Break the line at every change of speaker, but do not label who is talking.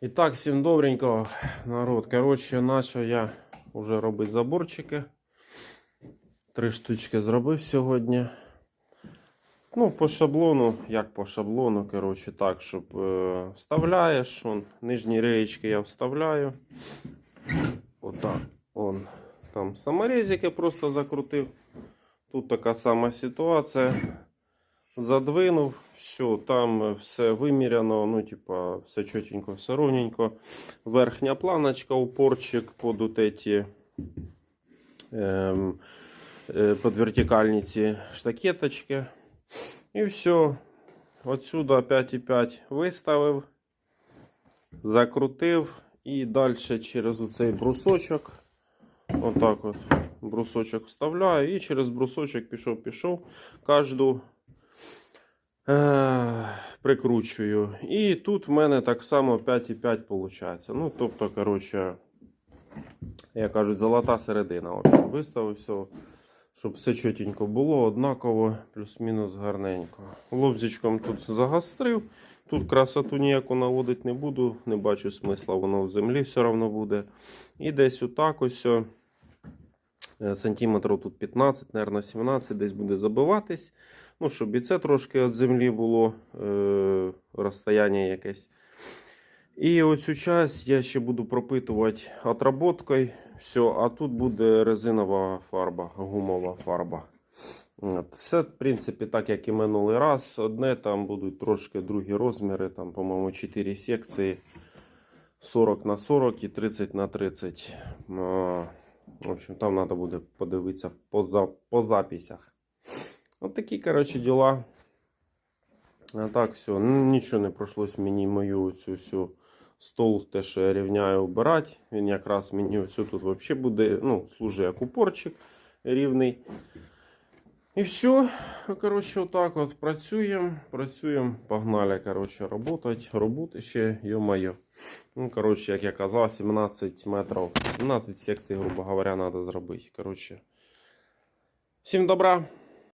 І так, всім добренько, народ. Коротше, почав я вже робити заборчики. Три штучки зробив сьогодні. Ну, по шаблону, як по шаблону, коротше, так, щоб е, вставляєш. Он, нижні реєчки я вставляю. Отак. Он. Там саморезики просто закрутив. Тут така сама ситуація. Задвинув, все, там все виміряно, ну, типа, все чотенько, все ровненько. Верхня планочка, упорчик под вот ем, е, под вертикальні ці штакеточки. І все. Отсюда 5,5 виставив, закрутив і далі через оцей брусочок. Отак от брусочок вставляю і через брусочок пішов, пішов. Кожну прикручую. І тут в мене так само 5,5 виходить. Ну, тобто, коротше, як кажуть, золота середина. Общем, виставив все, щоб все чотенько було, однаково, плюс-мінус гарненько. Лобзичком тут загострив. Тут красоту ніяку наводити не буду, не бачу смисла, воно в землі все одно буде. І десь отак ось. е, Сантиметрів тут 15, мабуть, 17, десь буде забиватись. Ну, щоб і це трошки від землі було е, розстояння якесь. І оцю часть я ще буду пропитувати отработкою. Все, а тут буде резинова фарба, гумова фарба. От. Все, в принципі, так, як і минулий раз. Одне там будуть трошки другі розміри, там, по-моєму, 4 секції. 40 на 40 і 30 на 30. В общем, там треба буде подивитися по, по записях. От такі, коротше, діла. А так, все. Ну, нічого не пройшлось мені мою цю всю стол, те, що я рівняю, обирати. Він якраз мені ось тут взагалі буде, ну, служить як упорчик рівний. І все. Коротше, отак от працюємо. Працюємо. Погнали, коротше, работати. Роботи ще, йо-моє. Ну, коротше, як я казав, 17 метрів, 17 секцій, грубо говоря, треба зробити. Коротше. Всім добра.